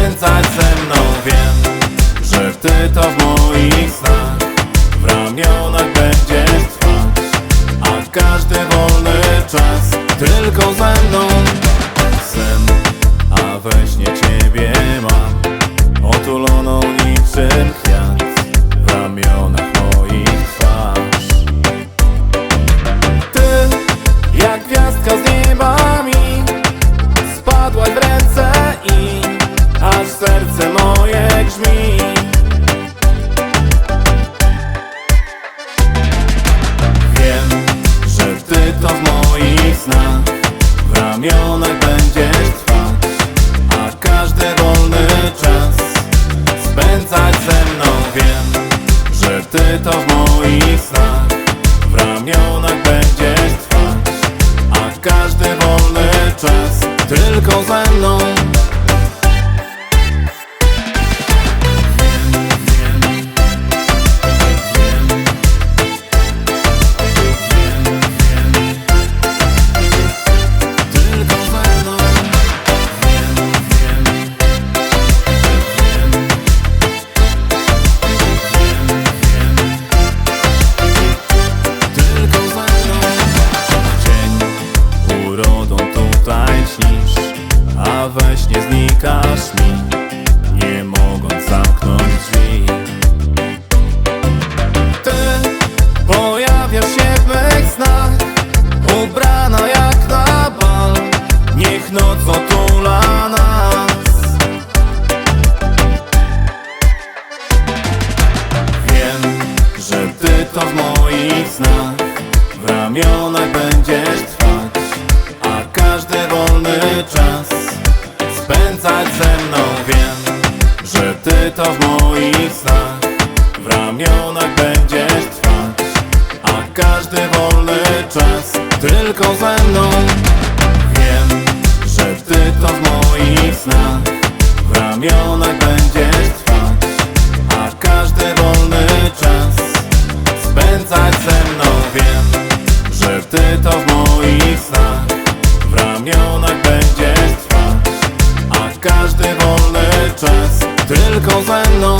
skręcać ze mną. Wiem, że ty to w moich snach. W ramionach będziesz trwać. A w każdy wolny czas tylko ze mną ramionach będziesz trwać A każdy wolny czas Spędzać ze mną. Wiem, że ty to w moich snach. W ramionach będziesz trwać A każdy wolny czas Tylko ze mną znikasz mi Nie mogąc zamknąć drzwi. Ty pojawiasz się w mych snach Ubrana jak na bal. Niech noc otula nas. Wiem, że ty to w moich snach. W ramionach będziesz trwać A każdy wolny czas Spędzać ze mną. Wiem, że ty to w moich snach. W ramionach będziesz trwać A każdy wolny czas Tylko ze mną. Wiem, że ty to w moich snach. W ramionach będziesz trwać A każdy wolny czas Spędzać ze mną. Wiem, że ty to w każdy wolny czas. Tylko ze mną